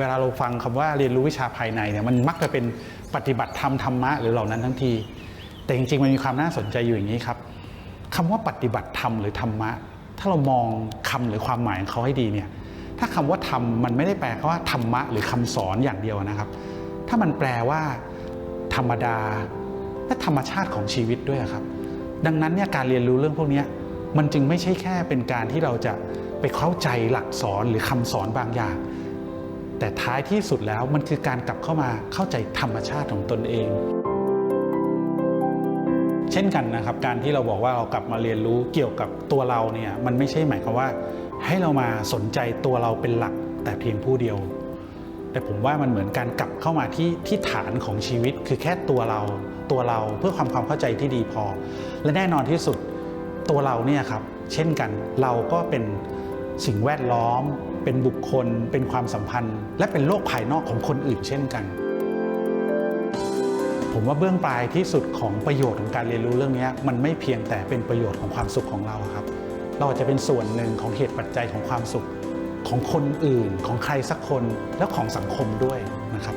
เวลาเราฟังคำว่าเรียนรู้วิชาภายในเนี่ยมันมักจะเป็นปฏิบัติธรรมธรรมะหรือเหล่านั้นทั้งที แต่จริงๆมันมีความน่าสนใจอยู่อย่างนี้ครับคำว่าปฏิบัติธรรมหรือธรรมะ ถ้าเรามองคำหรือความหมายของเขาให้ดีเนี่ยถ้าคำว่าธรรมมันไม่ได้แปลว่าธรรมะหรือคำสอนอย่างเดียวนะครับ ถ้ามันแปลว่า ธรรมดา และธรรมชาติของชีวิตด้วยครับ ดังนั้นเนี่ยการเรียนรู้เรื่องพวกนี้มันจึงไม่ใช่แค่เป็นการที่เราจะไปเข้าใจหลักสอนหรือคำสอนบางอย่าง แต่ท้ายที่สุดแล้วมันคือการกลับเข้ามาเข้าใจธรรมชาติของตนเอง เช่นกันนะครับ การที่เราบอกว่าเรากลับมาเรียนรู้เกี่ยวกับตัวเราเนี่ยมันไม่ใช่หมายความว่า ให้เรามาสนใจตัวเราเป็นหลักแต่เพียงผู้เดียว แต่ผมว่ามันเหมือนการกลับเข้ามาที่ที่ฐานของชีวิตคือแค่ตัวเราตัวเราเพื่อความความเข้าใจที่ดีพอ และแน่นอนที่สุดตัวเราเนี่ยครับเช่นกันเราก็เป็น สิ่งแวดล้อม เป็นบุคคล เป็นความสัมพันธ์ และเป็นโลกภายนอกของคนอื่นเช่นกัน ผมว่าเบื้องปลายที่สุดของประโยชน์ของการเรียนรู้เรื่องนี้มันไม่เพียงแต่เป็นประโยชน์ของความสุขของเราครับ เราอาจจะเป็นส่วนหนึ่งของเหตุปัจจัยของความสุขของคนอื่น ของใครสักคนและของสังคมด้วยนะครับ